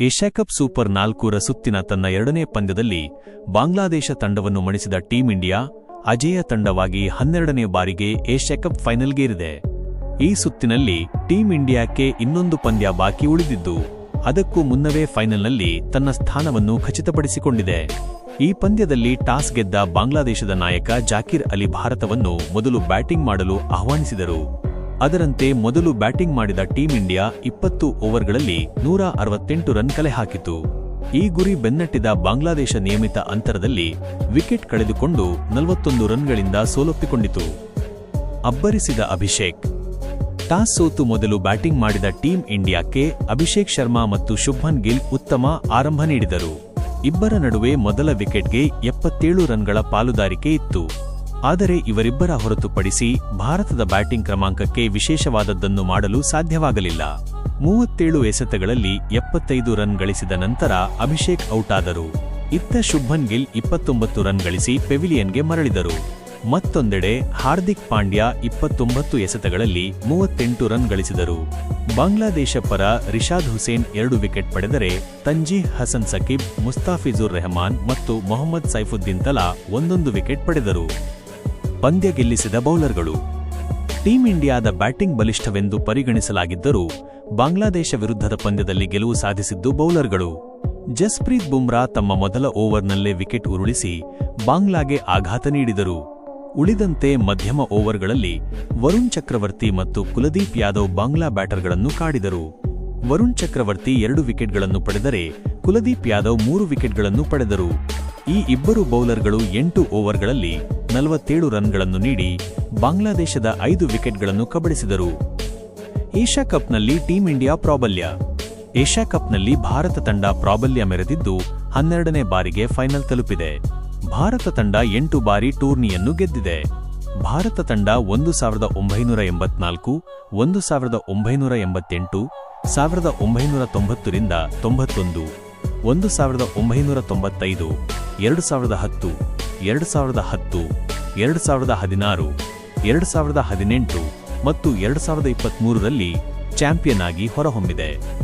Asia Cup super ನಾಲ್ಕೂರ ಸುತ್ತಿನ ತನ್ನ ಎರಡನೇ ಪಂದ್ಯದಲ್ಲಿ ಬಾಂಗ್ಲಾದೇಶ ತಂಡವನ್ನು ಮಣಿಸಿದ ಟೀಂ ಇಂಡಿಯಾ ಅಜೇಯ ತಂಡವಾಗಿ ಹನ್ನೆರಡನೇ ಬಾರಿಗೆ ಏಷ್ಯಾಕಪ್ ಫೈನಲ್ಗೇರಿದೆ. ಈ ಸುತ್ತಿನಲ್ಲಿ ಟೀಂ ಇಂಡಿಯಾಕ್ಕೆ ಇನ್ನೊಂದು ಪಂದ್ಯ ಬಾಕಿ ಉಳಿದಿದ್ದು, ಅದಕ್ಕೂ ಮುನ್ನವೇ ಫೈನಲ್ನಲ್ಲಿ ತನ್ನ ಸ್ಥಾನವನ್ನು ಖಚಿತಪಡಿಸಿಕೊಂಡಿದೆ. ಈ ಪಂದ್ಯದಲ್ಲಿ ಟಾಸ್ ಗೆದ್ದ ಬಾಂಗ್ಲಾದೇಶದ ನಾಯಕ ಜಾಕಿರ್ ಅಲಿ ಭಾರತವನ್ನು ಮೊದಲು ಬ್ಯಾಟಿಂಗ್ ಮಾಡಲು ಆಹ್ವಾನಿಸಿದರು. ಅದರಂತೆ ಮೊದಲು ಬ್ಯಾಟಿಂಗ್ ಮಾಡಿದ ಟೀಂ ಇಂಡಿಯಾ ಇಪ್ಪತ್ತು ಓವರ್ಗಳಲ್ಲಿ ನೂರ ಅರವತ್ತೆಂಟು ರನ್ ಕಲೆ ಹಾಕಿತು. ಈ ಗುರಿ ಬೆನ್ನಟ್ಟಿದ ಬಾಂಗ್ಲಾದೇಶ ನಿಯಮಿತ ಅಂತರದಲ್ಲಿ ವಿಕೆಟ್ ಕಳೆದುಕೊಂಡು ನಲವತ್ತೊಂದು ರನ್ಗಳಿಂದ ಸೋಲೊಪ್ಪಿಕೊಂಡಿತು. ಅಬ್ಬರಿಸಿದ ಅಭಿಷೇಕ್. ಟಾಸ್ ಸೋತು ಮೊದಲು ಬ್ಯಾಟಿಂಗ್ ಮಾಡಿದ ಟೀಂ ಇಂಡಿಯಾಕ್ಕೆ ಅಭಿಷೇಕ್ ಶರ್ಮಾ ಮತ್ತು ಶುಭ್ಮನ್ ಗಿಲ್ ಉತ್ತಮ ಆರಂಭ ನೀಡಿದರು. ಇಬ್ಬರ ನಡುವೆ ಮೊದಲ ವಿಕೆಟ್ಗೆ ಎಪ್ಪತ್ತೇಳು ರನ್ಗಳ ಪಾಲುದಾರಿಕೆ ಇತ್ತು. ಆದರೆ ಇವರಿಬ್ಬರ ಹೊರತುಪಡಿಸಿ ಭಾರತದ ಬ್ಯಾಟಿಂಗ್ ಕ್ರಮಾಂಕಕ್ಕೆ ವಿಶೇಷವಾದದ್ದನ್ನು ಮಾಡಲು ಸಾಧ್ಯವಾಗಲಿಲ್ಲ. ಮೂವತ್ತೇಳು ಎಸೆತಗಳಲ್ಲಿ ಎಪ್ಪತ್ತೈದು ರನ್ ಗಳಿಸಿದ ನಂತರ ಅಭಿಷೇಕ್ ಔಟ್ ಆದರು. ಇತ್ತ ಶುಭನ್ ಗಿಲ್ ಇಪ್ಪತ್ತೊಂಬತ್ತು ರನ್ ಗಳಿಸಿ ಪೆವಿಲಿಯನ್ಗೆ ಮರಳಿದರು. ಮತ್ತೊಂದೆಡೆ ಹಾರ್ದಿಕ್ ಪಾಂಡ್ಯ ಇಪ್ಪತ್ತೊಂಬತ್ತು ಎಸೆತಗಳಲ್ಲಿ ಮೂವತ್ತೆಂಟು ರನ್ ಗಳಿಸಿದರು. ಬಾಂಗ್ಲಾದೇಶ ಪರ ರಿಷಾದ್ ಹುಸೇನ್ ಎರಡು ವಿಕೆಟ್ ಪಡೆದರೆ ತಂಜೀಹ್ ಹಸನ್ ಸಕೀಬ್ ಮುಸ್ತಾಫಿಜುರ್ ರೆಹಮಾನ್ ಮತ್ತು ಮೊಹಮ್ಮದ್ ಸೈಫುದ್ದೀನ್ ತಲಾ ಒಂದೊಂದು ವಿಕೆಟ್ ಪಡೆದರು. ಪಂದ್ಯ ಗೆಲ್ಲಿಸಿದ ಬೌಲರ್ಗಳು. ಟೀಂ ಇಂಡಿಯಾದ ಬ್ಯಾಟಿಂಗ್ ಬಲಿಷ್ಠವೆಂದು ಪರಿಗಣಿಸಲಾಗಿದ್ದರೂ ಬಾಂಗ್ಲಾದೇಶ ವಿರುದ್ಧದ ಪಂದ್ಯದಲ್ಲಿ ಗೆಲುವು ಸಾಧಿಸಿದ್ದು ಬೌಲರ್ಗಳು. ಜಸ್ಪ್ರೀತ್ ಬುಮ್ರಾ ತಮ್ಮ ಮೊದಲ ಓವರ್ನಲ್ಲೇ ವಿಕೆಟ್ ಉರುಳಿಸಿ ಬಾಂಗ್ಲಾಗೆ ಆಘಾತ ನೀಡಿದರು. ಉಳಿದಂತೆ ಮಧ್ಯಮ ಓವರ್ಗಳಲ್ಲಿ ವರುಣ್ ಚಕ್ರವರ್ತಿ ಮತ್ತು ಕುಲದೀಪ್ ಯಾದವ್ ಬಾಂಗ್ಲಾ ಬ್ಯಾಟರ್ಗಳನ್ನು ಕಾಡಿದರು. ವರುಣ್ ಚಕ್ರವರ್ತಿ ಎರಡು ವಿಕೆಟ್ಗಳನ್ನು ಪಡೆದರೆ ಕುಲದೀಪ್ ಯಾದವ್ ಮೂರು ವಿಕೆಟ್ಗಳನ್ನು ಪಡೆದರು. ಈ ಇಬ್ಬರು ಬೌಲರ್ಗಳು ಎಂಟು ಓವರ್ಗಳಲ್ಲಿ ನಲವತ್ತೇಳು ರನ್ಗಳನ್ನು ನೀಡಿ ಬಾಂಗ್ಲಾದೇಶದ ಐದು ವಿಕೆಟ್ಗಳನ್ನು ಕಬಳಿಸಿದರು. ಏಷ್ಯಾ ಕಪ್ನಲ್ಲಿ ಟೀಂ ಇಂಡಿಯಾ ಪ್ರಾಬಲ್ಯ. ಏಷ್ಯಾ ಕಪ್ನಲ್ಲಿ ಭಾರತ ತಂಡ ಪ್ರಾಬಲ್ಯ ಮೆರೆದಿದ್ದು ಹನ್ನೆರಡನೇ ಬಾರಿಗೆ ಫೈನಲ್ ತಲುಪಿದೆ. ಭಾರತ ತಂಡ ಎಂಟು ಬಾರಿ ಟೂರ್ನಿಯನ್ನು ಗೆದ್ದಿದೆ. ಭಾರತ ತಂಡ ಒಂದು ಸಾವಿರದ ಒಂಬೈನೂರ ಎಂಬತ್ನಾಲ್ಕು, ಒಂದು ಸಾವಿರದ ಒಂಬೈನೂರ ಎಂಬತ್ತೆಂಟು, ಸಾವಿರದ ಒಂಬೈನೂರ ತೊಂಬತ್ತರಿಂದ ತೊಂಬತ್ತೊಂದು, ಒಂದು ಸಾವಿರದ ಒಂಬೈನೂರ ತೊಂಬತ್ತೈದು, ಎರಡು ಸಾವಿರದ ಹತ್ತು ಎರಡು ಸಾವಿರದ ಹತ್ತು, ಎರಡು ಸಾವಿರದ ಹದಿನಾರು, ಎರಡು ಸಾವಿರದ ಹದಿನೆಂಟು ಮತ್ತು ಎರಡು ಸಾವಿರದ ಇಪ್ಪತ್ತ್ಮೂರರಲ್ಲಿ ಚಾಂಪಿಯನ್ ಆಗಿ ಹೊರಹೊಮ್ಮಿದೆ.